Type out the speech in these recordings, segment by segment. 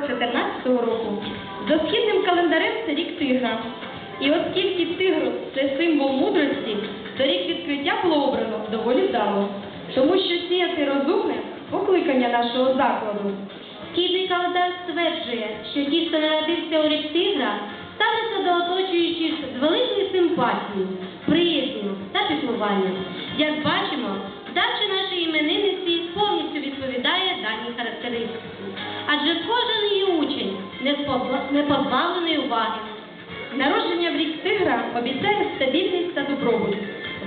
14 року. За східним календарем це рік тигра. І оскільки тигр це символ мудрості, то рік відкриття було обрано доволі вдало, тому що сіяти розумне покликання нашого закладу. Східний календар стверджує, що ті, хто народився у рік тигра, ставляться до оточуючих з великою симпатією, приязнью та піклуванням. Як бачимо, вдача нашої іменинниці повністю відповідає даній характеристиці. Адже кожен її учень не спобла- не позбавлений уваги. Народження в рік тигра обіцяє стабільність та добробут.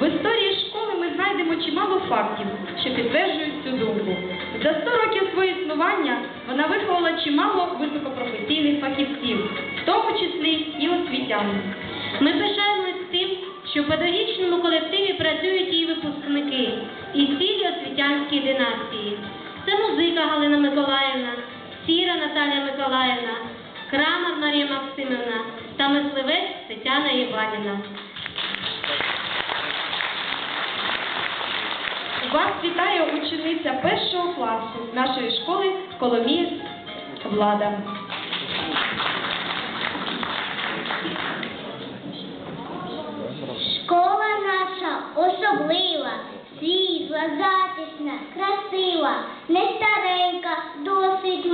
В історії школи ми знайдемо чимало фактів, що підтверджують цю думку. За 100 років свого існування вона виховала чимало високопрофесійних фахівців, в тому числі і освітян. Ми пишаємось тим, що в педагогічному колективі працюють її випускники і цілі освітянської династії. Це музика Галина Миколаївна, Сіра Наталія Миколаївна, Крамар Марія Максимівна та мисливець Тетяна Іванівна. Вас вітає учениця першого класу нашої школи Коломієць Влада. Школа наша особлива, світла, затишна, красива, не старенька, досить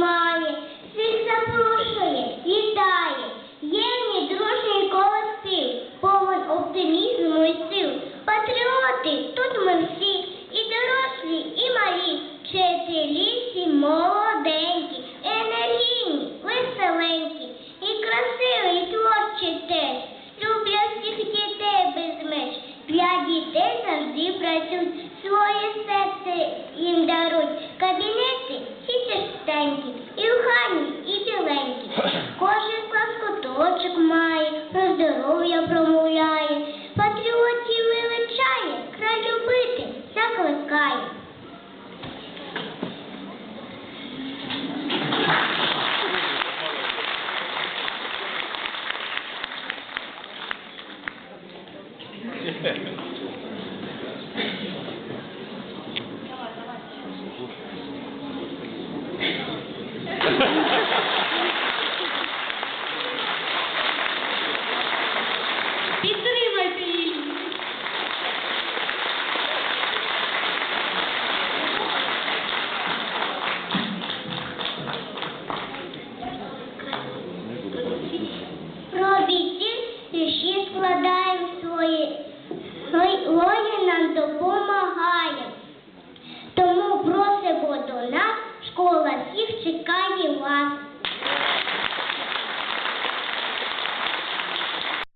здоров'я промовляє, патріотів величає, край любити закликає. Yeah.